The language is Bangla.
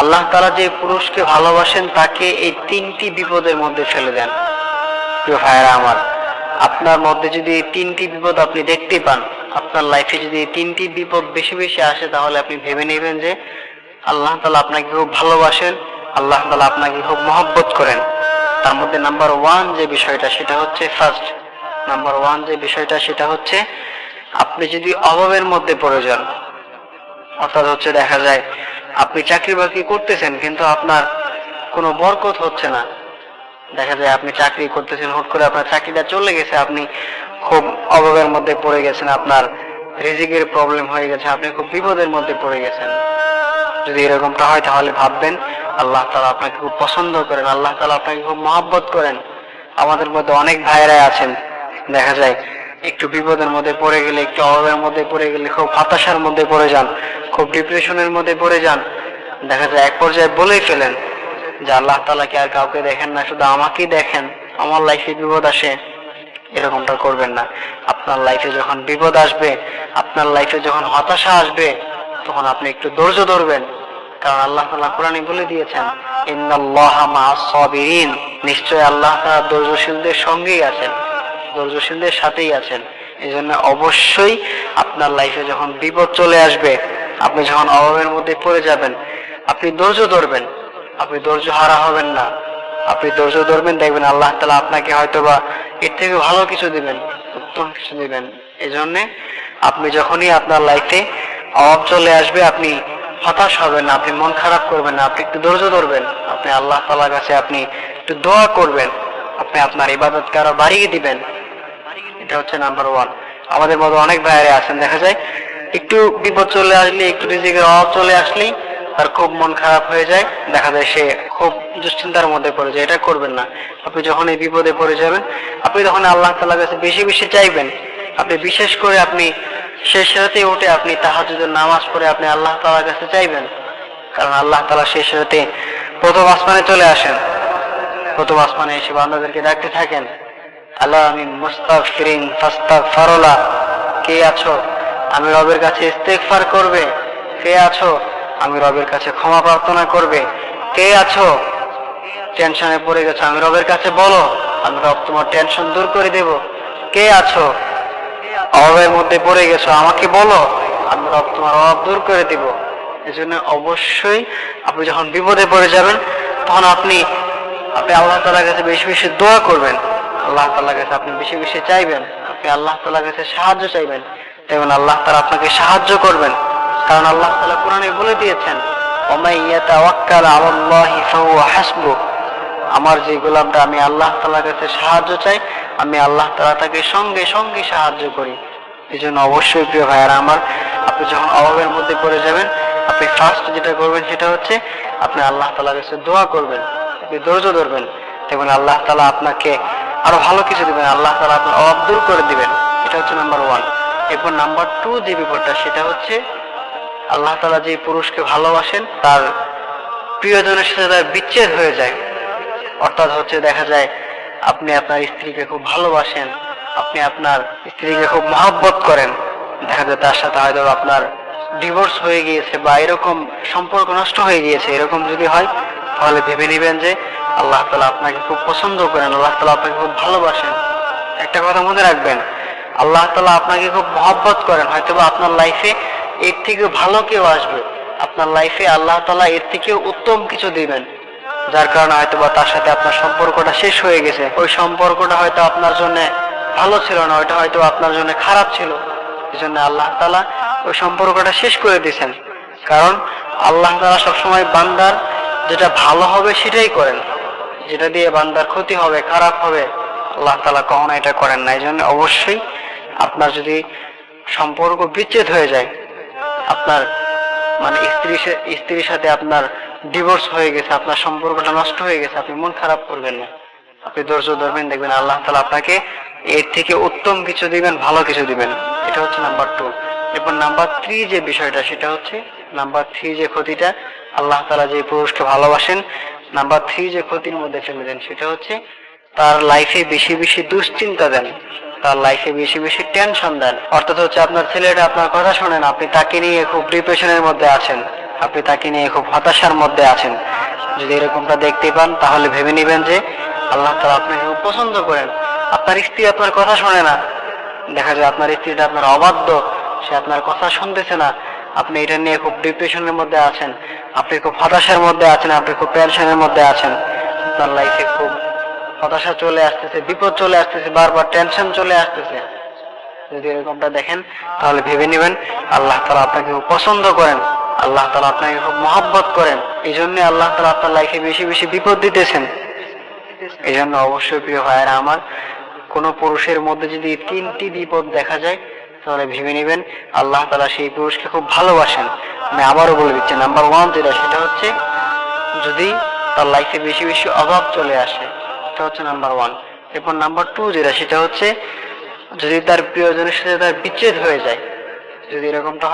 আল্লাহ তালা যে পুরুষকে ভালোবাসেন, তাকে এই তিনটি বিপদের মধ্যে ফেলে দেন। প্রিয় ভাইয়েরা আমার, আপনার মধ্যে যদি এই তিনটি বিপদ আপনি দেখতে পান, আপনার লাইফে যদি এই তিনটি বিপদ বেশি বেশি আসে, তাহলে আপনি ভেবে নেবেন যে আল্লাহ তালা আপনাকে খুব ভালোবাসেন, আল্লাহ তালা আপনাকে খুব মহব্বত করেন। তার মধ্যে নাম্বার ওয়ান যে বিষয়টা, সেটা হচ্ছে ফার্স্ট নাম্বার ওয়ান যে বিষয়টা, সেটা হচ্ছে আপনি যদি অভাবের মধ্যে পড়ে যান, অর্থাৎ হচ্ছে দেখা যায় আপনি চাকরি বাকরি করতেছেন, কিন্তু আপনার কোনো বরকত হচ্ছে না। দেখা যায় আপনি চাকরি করতেছেন, হুট করে আপনার চাকরিটা চলে গেছে, আপনি খুব অভাবের মধ্যে পড়ে গেছেন, আপনার রিজিকের প্রবলেম হয়ে গেছে, আপনি খুব বিপদের মধ্যে পড়ে গেছেন। যদি এরকমটা হয়, তাহলে ভাববেন, আল্লাহ তালা আপনাকে খুব পছন্দ করেন, আল্লাহ তালা আপনাকে খুব মহাব্বত করেন। আমাদের মধ্যে অনেক ভাইয়েরাই আছেন, দেখা যায় একটু বিপদের মধ্যে পড়ে গেলে, একটু অভাবের মধ্যে পড়ে গেলে, খুব হতাশার মধ্যে পড়ে যান, খুব ডিপ্রেশনের মধ্যে পড়ে যান। দেখা যায় এক পর্যায়ে বলেই ফেলেন যে, আল্লাহ তালা কি আর কাউকে দেখেন না, শুধু আমাকেই দেখেন, আমার লাইফে বিপদ আসে। এরকমটা করবেন না। আপনার লাইফে যখন বিপদ আসবে, আপনার লাইফে যখন হতাশা আসবে, তখন আপনি একটু ধৈর্য ধরবেন। কারণ আল্লাহ তালা কোরআনে বলে দিয়েছেন নিশ্চয় আল্লাহ তাআলা ধৈর্যশীলদের সঙ্গেই আছেন। ধৈর্যশীলদের সাথেই আছেন। এই জন্য অবশ্যই আপনার লাইফে যখন বিপদ চলে আসবে, আপনি যখন অভাবের মধ্যে পড়ে যাবেন, আপনি ধৈর্য ধরবেন। আপনি ধৈর্য হারা হবেন না। আপনি ধৈর্য ধরবেন, দেখবেন আল্লাহ তালা আপনাকে হয়তোবা এর থেকে ভালো কিছু দিবেন, উত্তম কিছু দিবেন। এই জন্যে আপনি যখনই আপনার লাইফে অভাব চলে আসবে, আপনি হতাশ হবেন না, আপনি মন খারাপ করবেন না, আপনি একটু ধৈর্য ধরবেন। আপনি আল্লাহ তালার কাছে আপনি একটু দোয়া করবেন। আপনি আপনার ইবাদত কারও বাড়িয়ে দিবেন। এটা হচ্ছে নাম্বার ওয়ান আমাদের মধ্যে অনেক ভাইয়ারে আছেন, দেখা যায় একটু বিপদ চলে আসলে, একটু রিজিকের অভাব চলে আসলেই তার খুব মন খারাপ হয়ে যায়। দেখা যায় সে খুব দুশ্চিন্তার মধ্যে পড়ে যায়। এটা করবেন না। আপনি যখন এই বিপদে পড়ে যাবেন, আপনি তখন আল্লাহ তালার কাছে বেশি বেশি চাইবেন। আপনি বিশেষ করে আপনি শেষ রাতে উঠে আপনি তাহাজুদের নামাজ পড়ে আপনি আল্লাহ তালার কাছে চাইবেন। কারণ আল্লাহ তালা শেষ রাতে প্রথম আসমানে চলে আসেন। প্রথম আসমানে এসে বান্দাদেরকে ডাকতে থাকেন। আল্লাহ আমি মুস্তাফিরিন ফাস্তাগফারুল্লাহ কে আছো? আমি রবের কাছে ইস্তেগফার করবে। কে আছো? আমি রবের কাছে ক্ষমা প্রার্থনা করবে। কে আছো? টেনশনে পড়ে গেছো, আমি রবের কাছে বলো। আমি রব তোমার টেনশন দূর করে দেব। কে আছো? অভাবের মধ্যে পড়ে গেছো, আমাকে বলো। আমি রব তোমার অভাব দূর করে দিব। এই জন্য অবশ্যই আপনি যখন বিপদে পড়ে যাবেন, তখন আপনি আপনি আল্লাহ তালার কাছে বেশি বেশি দোয়া করবেন। আল্লাহ তালার কাছে আপনি বেশি বেশি চাইবেন, আপনি আল্লাহ তালার কাছে সাহায্য চাইবেন দেখবেন আল্লাহ তালা আপনাকে সাহায্য করবেন। কারণ আল্লাহ তালা কোরআনে বলে দিয়েছেন আমার যে গোলামটা, আমি আল্লাহ তালার কাছে সাহায্য চাই, আমি আল্লাহ তালা তাকে সঙ্গে সঙ্গে সাহায্য করি। এই জন্য অবশ্যই প্রিয় ভাইয়ারা আমার, আপনি যখন অভাবের মধ্যে পড়ে যাবেন, আপনি ফার্স্ট যেটা করবেন সেটা হচ্ছে, আপনি আল্লাহ তালার কাছে দোয়া করবেন, আপনি ধৈর্য ধরবেন দেখবেন আল্লাহ তালা আপনাকে আরও ভালো কিছু দিবেন, আল্লাহ তালা আপনার অভাব দূর করে দিবেন। এটা হচ্ছে নাম্বার ওয়ান এরপর নাম্বার টু যে বিপদটা, সেটা হচ্ছে আল্লাহ তালা যে পুরুষকে ভালোবাসেন, তার প্রিয়জনের সাথে তার বিচ্ছেদ হয়ে যায়। অর্থাৎ হচ্ছে দেখা যায়, আপনি আপনার স্ত্রীকে খুব ভালোবাসেন, আপনি আপনার স্ত্রীকে খুব মহব্বত করেন। দেখা যায় তার সাথে হয়তো আপনার ডিভোর্স হয়ে গিয়েছে বা এরকম সম্পর্ক নষ্ট হয়ে গিয়েছে, এরকম যদি হয়, তাহলে ভেবে নেবেন যে আল্লাহ তালা আপনাকে খুব পছন্দ করেন, আল্লাহ তালা আপনাকে খুব ভালোবাসেন। একটা কথা মনে রাখবেন, আল্লাহ তালা আপনাকে খুব মহব্বত করেন হয়তো আপনার লাইফে এর থেকে ভালো কেউ আসবে, আপনার লাইফে আল্লাহ তালা এর থেকেও উত্তম কিছু দিবেন। যার কারণে হয়তো বা তার সাথে আপনার সম্পর্কটা শেষ হয়ে গেছে। ওই সম্পর্কটা হয়তো আপনার জন্য ভালো ছিল না, ওইটা হয়তো আপনার জন্য খারাপ ছিল। এই জন্য আল্লাহ তালা ওই সম্পর্কটা শেষ করে দিয়েছেন। কারণ আল্লাহ তালা সবসময় বান্দার যেটা ভালো হবে সেটাই করেন। যেটা দিয়ে বান্দার ক্ষতি হবে, খারাপ হবে। আল্লাহ তালা কখনো এটা করেন না। এই জন্য অবশ্যই আপনার যদি সম্পর্ক বিচ্ছেদ হয়ে যায়, আপনার মানে স্ত্রী স্ত্রীর সাথে আপনার ডিভোর্স হয়ে গেছে, আপনার সম্পর্কটা নষ্ট হয়ে গেছে, আপনি মন খারাপ করবেন না। আপনি ধৈর্য ধরবেন, দেখবেন আল্লাহ তালা আপনাকে এর থেকে উত্তম কিছু দিবেন, ভালো কিছু দিবেন। এটা হচ্ছে নাম্বার টু এরপর নাম্বার থ্রি যে বিষয়টা, সেটা হচ্ছে নাম্বার থ্রি যে ক্ষতিটা, আল্লাহ তালা যে পুরুষকে ভালোবাসেন নাম্বার থ্রি যে ক্ষতির মধ্যে ফেলে দেন সেটা হচ্ছে তার লাইফে বেশি বেশি দুশ্চিন্তা দেন। তার লাইফে বেশি বেশি টেনশন দেন। অর্থাৎ হচ্ছে আপনার ছেলেটা আপনার কথা শোনেন আপনি তাকে নিয়ে খুব ডিপ্রেশনের মধ্যে আছেন। আপনি তাকে নিয়ে খুব হতাশার মধ্যে আছেন। যদি এরকমটা দেখতে পান, তাহলে ভেবে নেবেন যে আল্লাহ তালা আপনাকে পছন্দ করেন। আপনার স্ত্রী আপনার কথা শোনে না। দেখা যায় আপনার স্ত্রীটা আপনার অবাধ্য, সে আপনার কথা শুনতেছে না। আপনি এটা নিয়ে খুব ডিপ্রেশনের মধ্যে আছেন। আপনি খুব হতাশার মধ্যে আছেন, আপনি খুব টেনশনের মধ্যে আছেন। আপনার লাইফে খুব হতাশা চলে আসতেছে, বিপদ চলে আসতেছে, বারবার টেনশন চলে আসতেছে। যদি এরকমটা দেখেন, তাহলে ভেবে নেবেন, আল্লাহ তালা আপনাকে খুব পছন্দ করেন। আল্লাহ তালা আপনাকে খুব মহব্বত করেন। এই জন্য আল্লাহ তালা আপনার লাইফে বেশি বেশি বিপদ দিতেছেন। এই জন্য অবশ্যই প্রিয় ভাইয়েরা আমার, কোনো পুরুষের মধ্যে যদি তিনটি বিপদ দেখা যায় তাহলে ভেবে নেবেন, আল্লাহ তালা সেই পুরুষকে খুব ভালোবাসেন। আমি আবারও বলে দিচ্ছি নাম্বার ওয়ান যেটা, সেটা হচ্ছে যদি তার লাইফে বেশি বেশি অভাব চলে আসে, সেটা হচ্ছে নাম্বার ওয়ান এরপর নাম্বার টু যেটা, সেটা হচ্ছে যদি তার প্রিয়জনের সাথে তার বিচ্ছেদ হয়ে যায়, যদি এরকমটা